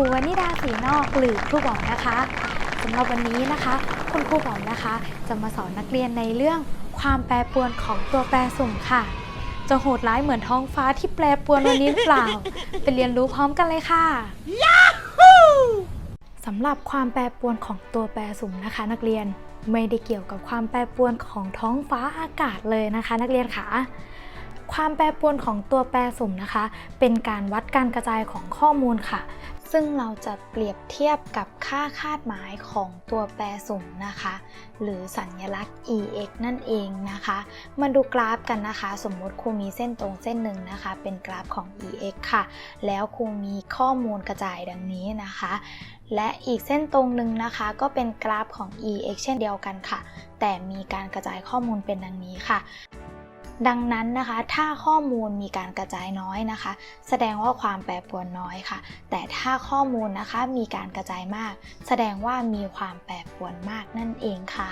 รูวนิดาสีนอกหรือครูบอมนะคะสำหรับวันนี้นะคะ คุณครูบอมนะคะ จะมาสอนนักเรียนในเรื่องความแปรปรวนของตัวแปรสุ่มค่ะ จะโหดร้ายเหมือนท้องฟ้าที่แปรปรวนวันนี้หรือเปล่า ไปเรียนรู้พร้อมกันเลยค่ะสำหรับความแปรปรวนของตัวแปรสุ่มนะคะ นักเรียนไม่ได้เกี่ยวกับความแปรปรวนของท้องฟ้าอากาศเลยนะคะ นักเรียนค่ะความแปรปรวนของตัวแปรสุ่มนะคะ เป็นการวัดการกระจายของข้อมูลค่ะ ซึ่งเราจะเปรียบเทียบกับค่าคาดหมายของตัวแปรสุ่มนะคะ หรือสัญลักษณ์ ex นั่นเองนะคะ มาดูกราฟกันนะคะ สมมติครูมีเส้นตรงเส้นหนึ่งนะคะ เป็นกราฟของ ex ค่ะ แล้วครูมีข้อมูลกระจายดังนี้นะคะ และอีกเส้นตรงหนึ่งนะคะ ก็เป็นกราฟของ ex เช่นเดียวกันค่ะ แต่มีการกระจายข้อมูลเป็นดังนี้ค่ะ ดังนั้นนะคะ ถ้าข้อมูลมีการกระจายน้อยนะคะ แสดงว่าความแปรปรวนน้อยค่ะ แต่ถ้าข้อมูลนะคะมีการกระจายมาก แสดงว่ามีความแปรปรวนมากนั่นเองค่ะ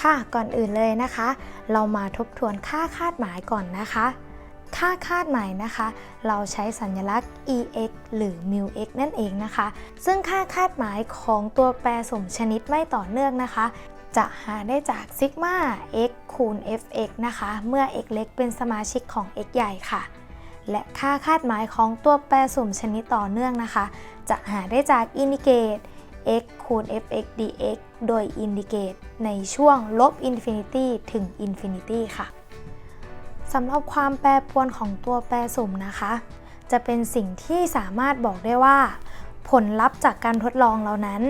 ค่ะก่อนอื่นเลยนะคะ เรามาทบทวนค่าคาดหมายก่อนนะคะ ค่าคาดหมายนะคะ เราใช้สัญลักษณ์ ex หรือ μx นั่นเองนะคะ ซึ่งค่าคาดหมายของตัวแปรสมชนิดไม่ต่อเนื่องนะคะ จะหาได้จากซิกมา x คูณ fx นะคะ เมื่อ x เล็กเป็นสมาชิกของ x ใหญ่ค่ะ และค่าคาดหมายของตัวแปรสุ่มชนิดต่อเนื่องนะคะ จะหาได้จากอินดิเกต x คูณ fx dx โดยอินดิเกตในช่วงลบอินฟินิตี้ถึงอินฟินิตี้ค่ะสำหรับความแปรปรวนของตัวแปรสุ่มนะคะ จะเป็นสิ่งที่สามารถบอกได้ว่า ผลลัพธ์จากการทดลองเหล่านั้น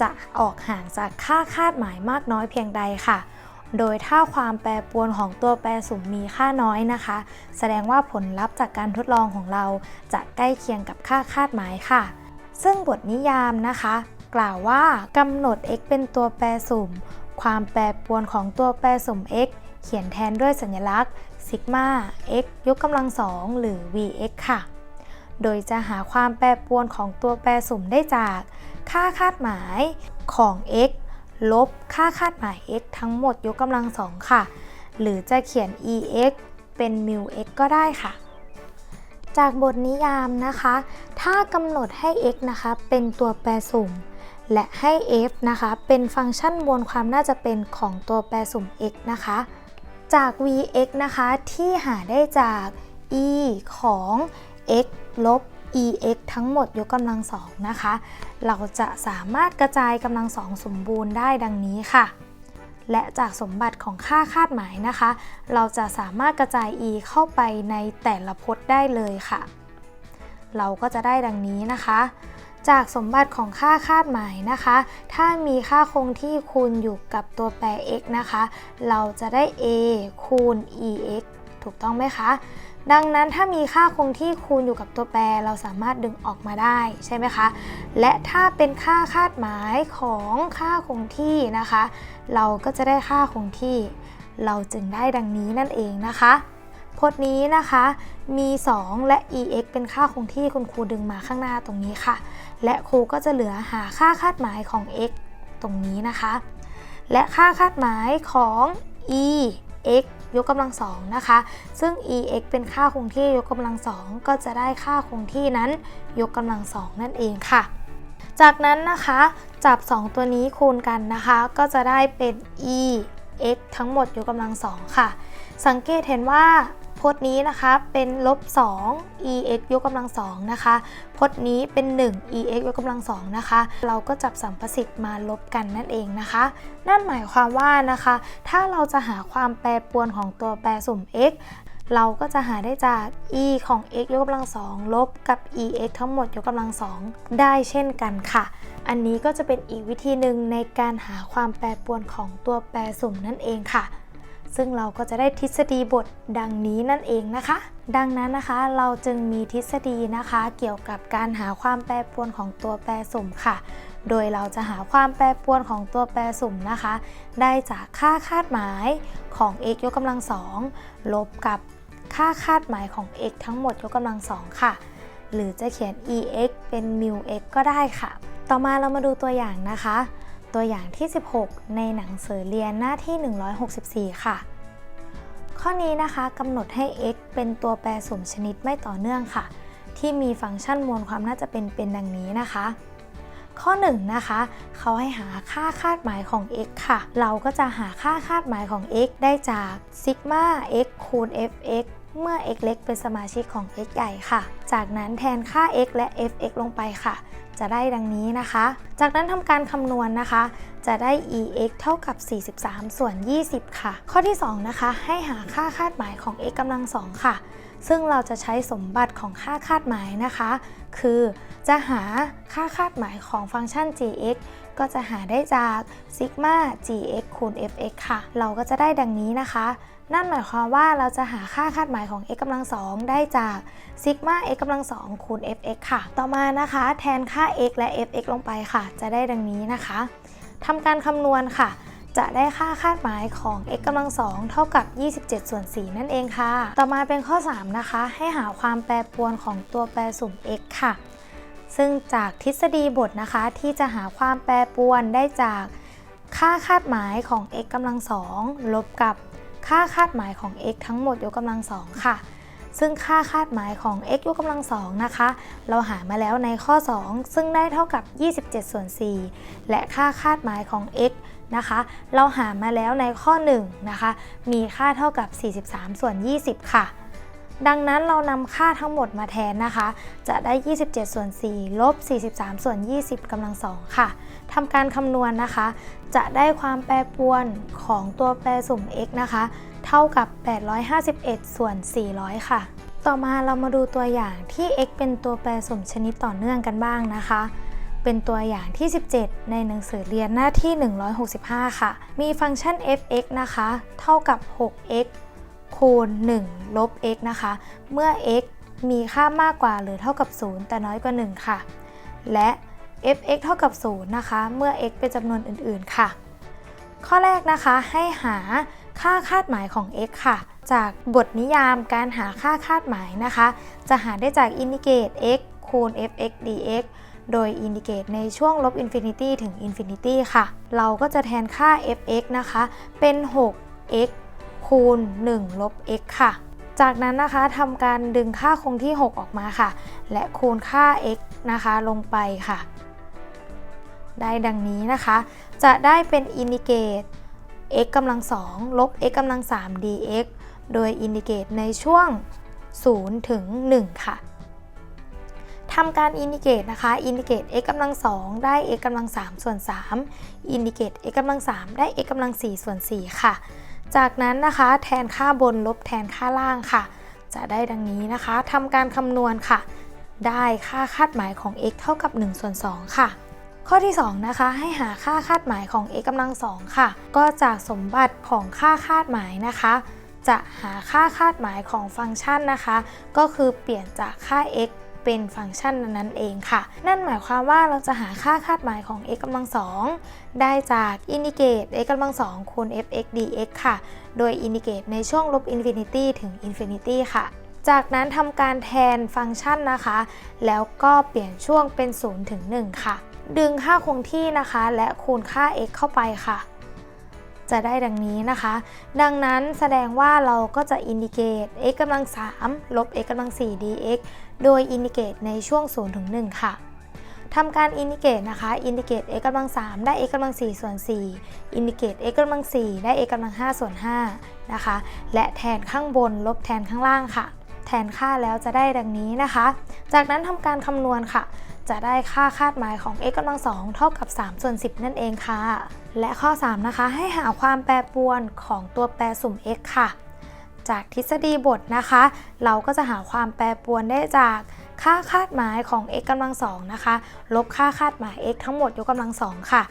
จะออกห่างจากค่าคาดหมายมากน้อยเพียงใดค่ะ โดยถ้าความแปรปรวนของตัวแปรสุ่มมีค่าน้อยนะคะ แสดงว่าผลลัพธ์จากการทดลองของเราจะใกล้เคียงกับค่าคาดหมายค่ะ ซึ่งบทนิยามนะคะ กล่าวว่ากำหนด x เป็นตัวแปรสุ่ม ความแปรปรวนของตัวแปรสุ่ม x เขียนแทนด้วยสัญลักษณ์ซิกมา x ยกกำลังสองหรือ vx ค่ะ โดยจะหาความแปรปรวนของตัวแปรสุ่มได้จาก ค่าคาดหมายของ x ลบค่าคาดหมาย x ทั้งหมดยกกำลังสองค่ะ หรือจะเขียน ex เป็น μx ก็ได้ค่ะ จากบทนิยามนะคะ ถ้ากำหนดให้ x นะคะเป็นตัวแปรสุ่ม และให้ f นะคะเป็นฟังก์ชันมวลความน่าจะเป็นของตัวแปรสุ่ม x นะคะ จาก vx นะคะที่หาได้จาก e ของ x ลบ ex ทั้งหมดยกกำลังสองนะคะ เราจะสามารถกระจายกำลังสองสมบูรณ์ได้ดังนี้ค่ะ และจากสมบัติของค่าคาดหมายนะคะ เราจะสามารถกระจาย e เข้าไปในแต่ละพจน์ได้เลยค่ะ เราก็จะได้ดังนี้นะคะ จากสมบัติของค่าคาดหมายนะคะ ถ้ามีค่าคงที่คูณอยู่กับตัวแปร x นะคะ เราจะได้ a คูณ ex ถูกต้องไหมคะ ดังนั้นถ้ามีค่าคงที่คูณอยู่กับตัวแปรเราสามารถดึงออกมาได้ใช่ไหมคะ และถ้าเป็นค่าคาดหมายของค่าคงที่นะคะ เราก็จะได้ค่าคงที่ เราจึงได้ดังนี้นั่นเองนะคะพจน์นี้นะคะ มี 2 และ ex เป็นค่าคงที่คุณครูดึงมาข้างหน้าตรงนี้ค่ะ และครูก็จะเหลือหาค่าคาดหมายของ x ตรงนี้นะคะ และค่าคาดหมายของ e x ยกกำลังสองนะคะ ซึ่ง ex เป็นค่าคงที่ยกกำลังสองก็จะได้ค่าคงที่นั้น ยกกำลังสองนั่นเองค่ะ จากนั้นนะคะจับ 2 ตัวนี้คูณกันนะคะ ก็จะได้เป็น e x ทั้งหมดยกกำลังสองค่ะ สังเกตเห็นว่า พจน์นี้นะคะเป็นลบ2 ex ยกกำลังสองนะคะพจน์นี้เป็น 1 ex ยกกำลังสองนะคะ เราก็จับสัมประสิทธิ์มาลบกันนั่นเองนะคะ นั่นหมายความว่านะคะ ถ้าเราจะหาความแปรปรวนของตัวแปรสุ่ม x เราก็จะหาได้จาก e ของ x ยกกำลังสองลบกับ ex ทั้งหมดยกกำลังสองได้เช่นกันค่ะ อันนี้ก็จะเป็นอีกวิธีหนึ่งในการหาความแปรปรวนของตัวแปรสุ่มนั่นเองค่ะ ซึ่งเราก็จะได้ทฤษฎีบทดังนี้นั่นเองนะคะ ดังนั้นนะคะเราจึงมีทฤษฎีนะคะ เกี่ยวกับการหาความแปรปรวนของตัวแปรสุ่มค่ะ โดยเราจะหาความแปรปรวนของตัวแปรสุ่มนะคะ ได้จากค่าคาดหมายของ x ยกกำลังสองลบกับค่าคาดหมายของ x ทั้งหมดยกกำลังสองค่ะ หรือจะเขียน ex เป็น μx ก็ได้ค่ะ ต่อมาเรามาดูตัวอย่างนะคะ ตัวอย่างที่ 16 ในหนังสือเรียนหน้าที่ 164 ค่ะ ข้อนี้นะคะกำหนดให้ x เป็นตัวแปรสมชนิดไม่ต่อเนื่องค่ะ ที่มีฟังก์ชันมวลความน่าจะเป็นเป็นดังนี้นะคะ ข้อ 1นงนะคะ เขาให้หาค่าคาดหมายของ x ค่ะ เราก็จะหาค่าคาดหมายของ x ได้จากซิกมา x คูณ fx เมื่อ x เล็กเป็นสมาชิกของ x ใหญ่ค่ะ จากนั้นแทนค่า x และ fx ลงไปค่ะ จะได้ดังนี้นะคะ จากนั้นทำการคำนวณนะคะ จะได้ ex เท่ากับ 43 ส่วน 20 ค่ะ ข้อที่ 2 นะคะ ให้หาค่าคาดหมายของ x กำลัง2ค่ะ ซึ่งเราจะใช้สมบัติของค่าคาดหมายนะคะ คือจะหาค่าคาดหมายของฟังก์ชัน gx ก็จะหาได้จากซิกมา gx คูณ fx ค่ะ เราก็จะได้ดังนี้นะคะ นั่นหมายความว่าเราจะหาค่าคาดหมายของ x กำลังสองได้จากซิกมา x กำลังสองคูณ fx ค่ะ ต่อมานะคะ แทนค่า x และ fx ลงไปค่ะ จะได้ดังนี้นะคะทำการคำนวณค่ะ จะได้ค่าคาดหมายของ x กำลังสองเท่ากับ 27 ส่วน 4 นั่นเองค่ะ ต่อมาเป็นข้อ 3 นะคะ ให้หาความแปรปรวนของตัวแปรสุ่ม x ค่ะ ซึ่งจากทฤษฎีบทนะคะที่จะหาความแปรปรวนได้จากค่าคาดหมายของ x กำลังสองลบกับ ค่าคาดหมายของ x ทั้งหมดยกกำลังสองค่ะ ซึ่งค่าคาดหมายของ x ยกกำลังสองนะคะ เราหามาแล้วในข้อ 2 ซึ่งได้เท่ากับ 27 ส่วน 4 และค่าคาดหมายของ x นะคะ เราหามาแล้วในข้อ1นะคะ มีค่าเท่ากับ 43 ส่วน 20 ค่ะ ดังนั้นเรานำค่าทั้งหมดมาแทนนะคะ จะได้ 27 ส่วน 4 ลบ 43 ส่วน 20กำลังสองค่ะทำการคำนวณนะคะ จะได้ความแปรปรวนของตัวแปรสุ่ม x นะคะ เท่ากับ 851 ส่วน 400 ค่ะ ต่อมาเรามาดูตัวอย่างที่ x เป็นตัวแปรสุ่มชนิดต่อเนื่องกันบ้างนะคะ เป็นตัวอย่างที่ 17 ในหนังสือเรียนหน้าที่ 165 ค่ะ มีฟังก์ชัน f(x) นะคะ เท่ากับ 6x คูณ 1 ลบ x นะคะ เมื่อ x มีค่ามากกว่าหรือเท่ากับ 0 แต่น้อยกว่า 1 ค่ะ และ f(x) เท่ากับ 0 นะคะ เมื่อ x เป็นจำนวนอื่น ๆ ค่ะ ข้อแรกนะคะ ให้หาค่าคาดหมายของ x ค่ะ จากบทนิยามการหาค่าคาดหมายนะคะ จะหาได้จากอินดิเกต x คูณ fx dx โดยอินดิเกตในช่วงลบอินฟินิตี้ถึงอินฟินิตี้ค่ะ เราก็จะแทนค่า fx นะคะ เป็น 6x คูณ1ลบ x ค่ะ จากนั้นนะคะทำการดึงค่าคงที่ 6 ออกมาค่ะ และคูณค่า x นะคะลงไปค่ะ ได้ดังนี้นะคะ จะได้เป็นอินดิเกต x กำลัง2ลบ x กำลัง3 dx โดยอินดิเกตในช่วง 0 ถึง 1 ค่ะทำการอินดิเกตนะคะ อินดิเกต x กำลัง2ได้ x กำลัง3ส่วน3อินดิเกต x กำลัง3ได้ x กำลัง4ส่วน4ค่ะ จากนั้นนะคะแทนค่าบนลบแทนค่าล่างค่ะ จะได้ดังนี้นะคะทำการคำนวณค่ะ ได้ค่าคาดหมายของ x เท่ากับ1ส่วน2ค่ะ ข้อที่ 2 นะคะ ให้หาค่าคาดหมายของ x กำลัง2ค่ะ ก็จากสมบัติของค่าคาดหมายนะคะ จะหาค่าคาดหมายของฟังก์ชันนะคะ ก็คือเปลี่ยนจากค่า x เป็นฟังก์ชันนั้นๆเองค่ะ นั่นหมายความว่าเราจะหาค่าคาดหมายของ x กำลัง2ได้จากอินดิเกต x กำลัง2คูณ fx dx ค่ะ โดยอินดิเกตในช่วงลบอินฟินิตี้ถึงอินฟินิตี้ค่ะ จากนั้นทำการแทนฟังก์ชันนะคะ แล้วก็เปลี่ยนช่วงเป็น 0 ถึง 1 ค่ะ ดึงค่าคงที่นะคะ และคูณค่า x เข้าไปค่ะจะได้ดังนี้นะคะ ดังนั้นแสดงว่าเราก็จะอินดิเกต x กำลัง3ลบ x กำลัง4 dx โดยอินดิเกตในช่วง0ถึง1ค่ะทำการอินดิเกตนะคะ อินดิเกต x กำลัง3ได้ x กำลัง4ส่วน4อินดิเกต x กำลัง4ได้ x กำลัง5ส่วน5นะคะ และแทนข้างบนลบแทนข้างล่างค่ะ แทนค่าแล้วจะได้ดังนี้นะคะ จากนั้นทำการคำนวณค่ะ จะได้ค่าคาดหมายของ x กำลัง2เท่ากับ3ส่วน10 นั่นเองค่ะ และข้อ 3 นะคะ ให้หาความแปรปรวนของตัวแปรสุ่ม x ค่ะ จากทฤษฎีบทนะคะ เราก็จะหาความแปรปรวนได้จากค่าคาดหมายของ x กำลังสองนะคะ ลบค่าคาดหมาย x ทั้งหมดยกกำลังสองค่ะ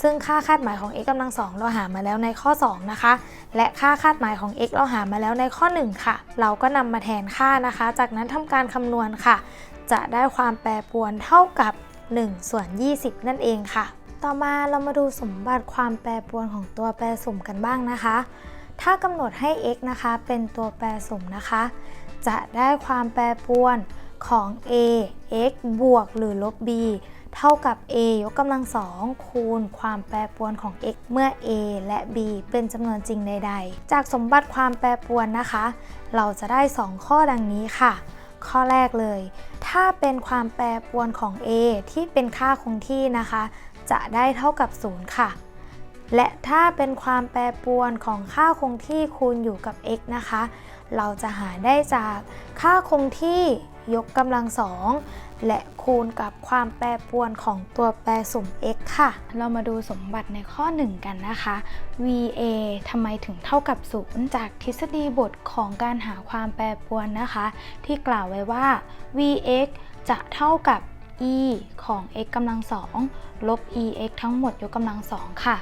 ซึ่งค่าคาดหมายของ x กำลังสองเราหามาแล้วในข้อ 2 นะคะ และค่าคาดหมายของ x เราหามาแล้วในข้อ 1 ค่ะ เราก็นำมาแทนค่านะคะ จากนั้นทำการคำนวณค่ะ จะได้ความแปรปรวนเท่ากับ1ส่วน20 นั่นเองค่ะ ต่อมาเรามาดูสมบัติความแปรปรวนของตัวแปรสุ่มกันบ้างนะคะ ถ้ากำหนดให้ x นะคะ เป็นตัวแปรสมนะคะ จะได้ความแปรปรวนของ a x บวกหรือลบ b เท่ากับ a ยกกำลังสองคูณความแปรปรวนของ x เมื่อ a และ b เป็นจำนวนจริงใด ๆ จากสมบัติความแปรปรวนนะคะ เราจะได้ 2 ข้อดังนี้ค่ะ ข้อแรกเลย ถ้าเป็นความแปรปรวนของ a ที่เป็นค่าคงที่นะคะ จะได้เท่ากับ 0 ค่ะ และถ้าเป็นความแปรปรวนของค่าคงที่คูณอยู่กับ x นะคะ เราจะหาได้จากค่าคงที่ยกกำลังสองและคูณกับความแปรปรวนของตัวแปรสุ่ม x ค่ะ เรามาดูสมบัติในข้อ 1 กันนะคะ va ทำไมถึงเท่ากับ 0 จากทฤษฎีบทของการหาความแปรปรวนนะคะ ที่กล่าวไว้ว่า vx จะเท่ากับ e ของ x กำลังสองลบ ex ทั้งหมดยกกำลังสองค่ะ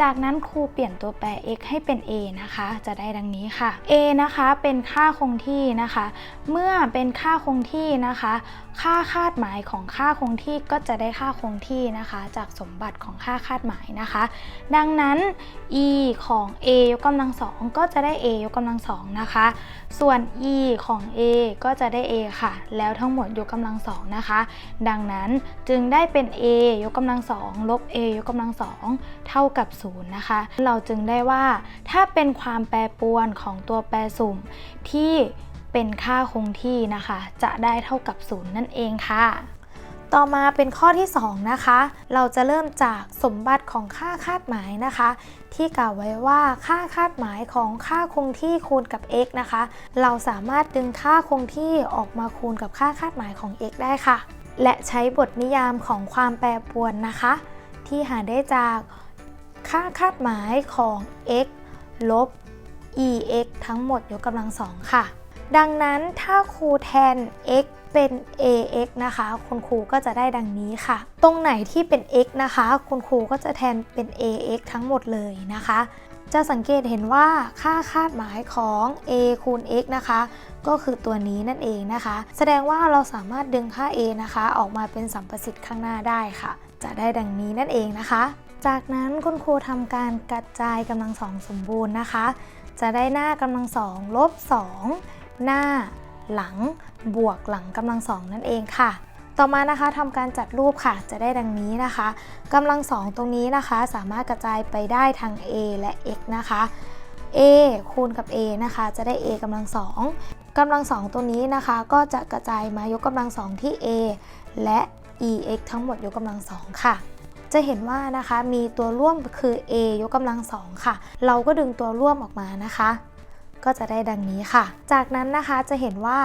จากนั้นครูเปลี่ยนตัวแปร x ให้เป็น a นะคะ จะได้ดังนี้ค่ะ a นะคะเป็นค่าคงที่นะคะ เมื่อเป็นค่าคงที่นะคะ ค่าคาดหมายของค่าคงที่ก็จะได้ค่าคงที่นะคะ จากสมบัติของค่าคาดหมายนะคะ ดังนั้น e ของ a ยกกำลังสองก็จะได้ a ยกกำลังสองนะคะ ส่วน e ของ a ก็จะได้ a ค่ะ แล้วทั้งหมดยกกำลังสองนะคะ ดังนั้นจึงได้เป็น a ยกกำลังสองลบ a ยกกำลังสองเท่ากับ 0 นะคะ เราจึงได้ว่าถ้าเป็นความแปรปรวนของตัวแปรสุ่มที่เป็นค่าคงที่นะคะ จะได้เท่ากับ 0 นั่นเองค่ะต่อมาเป็นข้อที่ 2 นะคะ เราจะเริ่มจากสมบัติของค่าคาดหมายนะคะ ที่กล่าวไว้ว่าค่าคาดหมายของค่าคงที่คูณกับ x นะคะ เราสามารถดึงค่าคงที่ออกมาคูณกับค่าคาดหมายของ x ได้ค่ะ และใช้บทนิยามของความแปรปรวนนะคะ ที่หาได้จากค่าคาดหมายของ x ลบ ex ทั้งหมดยกกำลังสองค่ะ ดังนั้นถ้าครูแทน x เป็น ax นะคะ คุณครูก็จะได้ดังนี้ค่ะ ตรงไหนที่เป็น x นะคะ คุณครูก็จะแทนเป็น ax ทั้งหมดเลยนะคะ จะสังเกตเห็นว่าค่าคาดหมายของ a คูณ x นะคะ ก็คือตัวนี้นั่นเองนะคะ แสดงว่าเราสามารถดึงค่า a นะคะ ออกมาเป็นสัมประสิทธิ์ข้างหน้าได้ค่ะ จะได้ดังนี้นั่นเองนะคะ จากนั้นคุณครูทำการกระจายกำลังสองสมบูรณ์นะคะ จะได้หน้ากำลังสองลบ2หน้าหลังบวกหลังกำลังสองนั่นเองค่ะ ต่อมานะคะทำการจัดรูปค่ะจะได้ดังนี้นะคะกำลังสองตรงนี้นะคะ สามารถกระจายไปได้ทั้ง a และ x นะคะ a คูณกับ a นะคะ จะได้ a กำลังสองกำลังสองตัวนี้นะคะ ก็จะกระจายมายกกำลังสองที่ a และ ex ทั้งหมดยกกำลังสองค่ะจะเห็นว่านะคะมีตัวร่วมคือ a ยกกำลังสองค่ะ เราก็ดึงตัวร่วมออกมานะคะ ก็จะได้ดังนี้ค่ะ จากนั้นนะคะจะเห็นว่า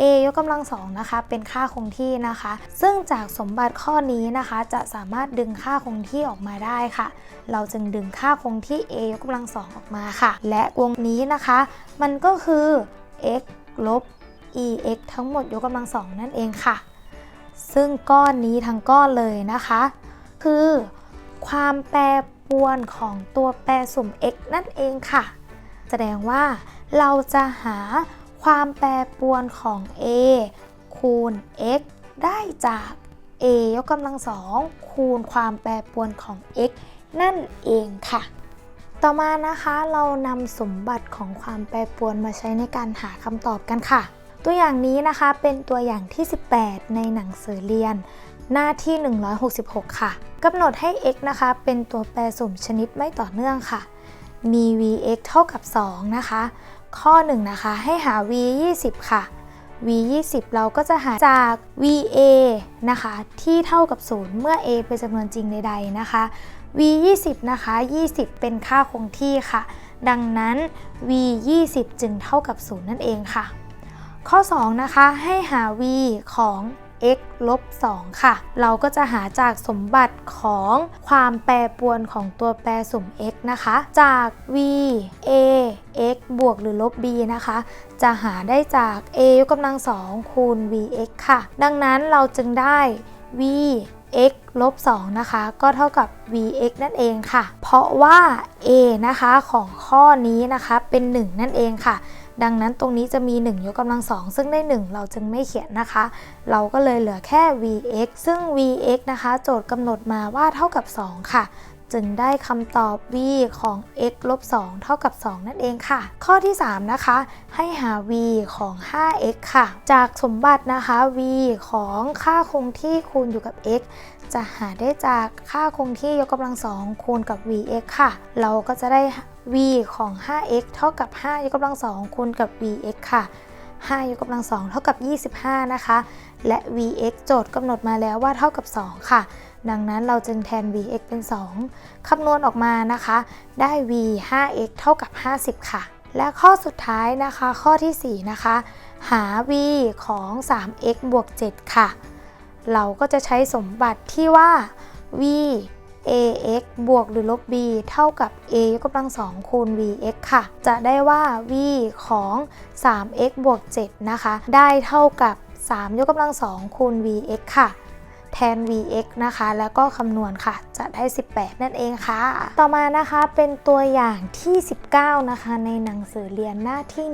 a ยกกำลังสองนะคะเป็นค่าคงที่นะคะ ซึ่งจากสมบัติข้อนี้นะคะ จะสามารถดึงค่าคงที่ออกมาได้ค่ะ เราจึงดึงค่าคงที่ a ยกกำลังสองออกมาค่ะ และวงนี้นะคะ มันก็คือ x ลบ ex ทั้งหมดยกกำลังสองนั่นเองค่ะ ซึ่งก้อนนี้ทั้งก้อนเลยนะคะ คือความแปรปรวนของตัวแปรสุ่ม x นั่นเองค่ะ แสดงว่าเราจะหา ความแปรปรวนของ a คูณ x ได้จาก a ยกกำลังสองคูณความแปรปรวนของ x นั่นเองค่ะ ต่อมานะคะเรานำสมบัติของความแปรปรวนมาใช้ในการหาคำตอบกันค่ะ ตัวอย่างนี้นะคะเป็นตัวอย่างที่ 18 ในหนังสือเรียน หน้าที่ 166 ค่ะกำหนดให้ x นะคะเป็นตัวแปรสุ่มชนิดไม่ต่อเนื่องค่ะ มี vx เท่ากับ 2 นะคะ ข้อ1นะคะให้หา v 20ค่ะ v 20เราก็จะหาจาก va นะคะที่เท่ากับ 0 เมื่อ a เป็นจำนวนจริงใดๆนะคะ v 20นะคะ 20 เป็นค่าคงที่ค่ะ ดังนั้น v 20 จึงเท่ากับ 0 นั่นเองค่ะ ข้อ 2 นะคะ ให้หา v ของ x ลบ2ค่ะ เราก็จะหาจากสมบัติของความแปรปรวนของตัวแปรสุ่ม x นะคะ จาก v a x บวกหรือลบ b นะคะ จะหาได้จาก a ยกกำลัง2คูณ vx ค่ะ ดังนั้นเราจึงได้ v x ลบ2นะคะ ก็เท่ากับ vx นั่นเองค่ะ เพราะว่า a นะคะของข้อนี้นะคะเป็น 1 นั่นเองค่ะ ดังนั้นตรงนี้จะมี 1 ยกกำลังสองซึ่งได้ 1 เราจึงไม่เขียนนะคะ เราก็เลยเหลือแค่ vx ซึ่ง vx นะคะ โจทย์กำหนดมาว่าเท่ากับ 2 ค่ะจึงได้คำตอบ v ของ x ลบ 2 เท่ากับ 2 นั่นเองค่ะ ข้อที่ 3 นะคะ ให้หา v ของ 5x ค่ะ จากสมบัตินะคะ v ของค่าคงที่คูณอยู่กับ x จะหาได้จากค่าคงที่ยกกำลังสองคูณกับ vx ค่ะ เราก็จะได้ v ของ 5x เท่ากับ 5 ยกกำลังสองคูณกับ vx ค่ะ 5 ยกกำลัง2เท่ากับ 25 นะคะ และ vx โจทย์กำหนดมาแล้วว่าเท่ากับ 2 ค่ะ ดังนั้นเราจึงแทน vx เป็น 2 คำนวณออกมานะคะ ได้ v 5x เท่ากับ 50 ค่ะ และข้อสุดท้ายนะคะ ข้อทีสี่4 นะคะ หา v ของ 3x บวก 7 ค่ะ เราก็จะใช้สมบัติที่ว่า v ax บวกหรือลบ b เท่ากับ a ยกกำลังสองคูณ vx ค่ะ จะได้ว่า v ของ 3x บวก 7 นะคะ ได้เท่ากับ 3 ยกกำลังสองคูณ vx ค่ะแทน vx นะคะ แล้วก็คำนวณค่ะ จะได้ 18 นั่นเองค่ะ ต่อมานะคะเป็นตัวอย่างที่ 19 นะคะ ในหนังสือเรียนหน้าที่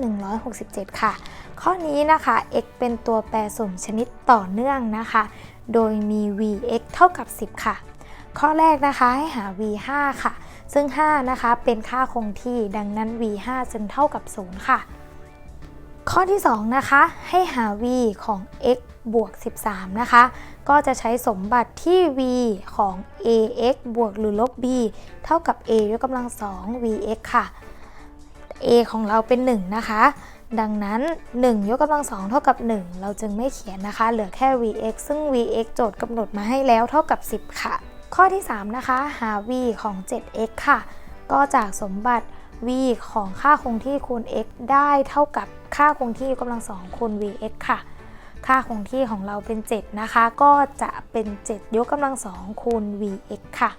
167 ค่ะ ข้อนี้นะคะ x เป็นตัวแปรสมชนิดต่อเนื่องนะคะ โดยมี vx เท่ากับ 10 ค่ะ ข้อแรกนะคะให้หา v5 ค่ะ ซึ่ง 5 นะคะเป็นค่าคงที่ดังนั้น v5 จึงเท่ากับ 0 ค่ะ ข้อที่ 2 นะคะ ให้หา v ของ x บวก 13 นะคะ ก็จะใช้สมบัติที่ v ของ ax บวกหรือลบ b เท่ากับ a ยกกำลัง 2 vx ค่ะ a ของเราเป็น 1 นะคะ ดังนั้น 1 ยกกำลัง 2 เท่ากับ 1 เราจึงไม่เขียนนะคะ เหลือแค่ vx ซึ่ง vx โจทย์กำหนดมาให้แล้วเท่ากับ 10 ค่ะ ข้อที่ 3 นะคะ หา v ของ 7x ค่ะ ก็จากสมบัติ v ของค่าคงที่คูณ x ได้เท่ากับค่าคงที่ยกกำลัง2คูณ vx ค่ะ ค่าคงที่ของเราเป็น 7 นะคะ ก็จะเป็น 7 ยกกำลัง2คูณ vx ค่ะ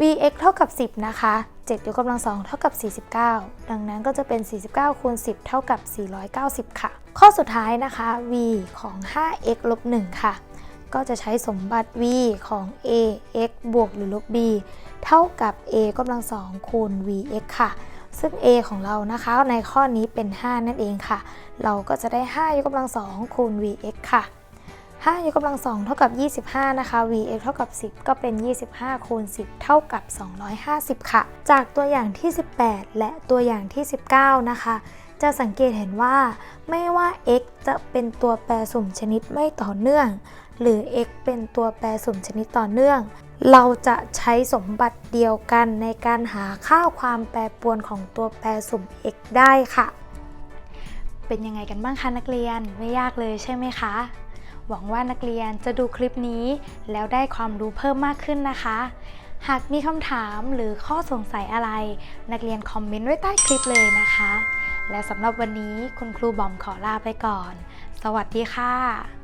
vx เท่ากับ 10 นะคะ 7 ยกกำลัง2เท่ากับ 49 ดังนั้นก็จะเป็น 49คูณ10 เท่ากับ 490 ค่ะ ข้อสุดท้ายนะคะ v ของ 5x ลบ1ค่ะ ก็จะใช้สมบัติ v ของ ax บวกหรือลบ b เท่ากับ a กำลัง2คูณ vx ค่ะ ซึ่ง a ของเรานะคะในข้อนี้เป็น 5 นั่นเองค่ะ เราก็จะได้ 5 ยกกำลัง2คูณ vx ค่ะ 5 ยกกำลัง2เท่ากับ 25 นะคะ vx เท่ากับ 10 ก็เป็น 25 คูณ 10 เท่ากับ 250 ค่ะ จากตัวอย่างที่ 18 และตัวอย่างที่ 19 นะคะจะสังเกตเห็นว่าไม่ว่า x จะเป็นตัวแปรสุ่มชนิดไม่ต่อเนื่อง หรือ x เป็นตัวแปรสุ่มชนิดต่อเนื่อง เราจะใช้สมบัติเดียวกันในการหาค่าความแปรปรวนของตัวแปรสุ่ม x ได้ค่ะ เป็นยังไงกันบ้างคะนักเรียนไม่ยากเลยใช่ไหมคะ หวังว่านักเรียนจะดูคลิปนี้ แล้วได้ความรู้เพิ่มมากขึ้นนะคะ หากมีคำถามหรือข้อสงสัยอะไร นักเรียนคอมเมนต์ไว้ใต้คลิปเลยนะคะ และสำหรับวันนี้คุณครูบอมขอลาไปก่อน สวัสดีค่ะ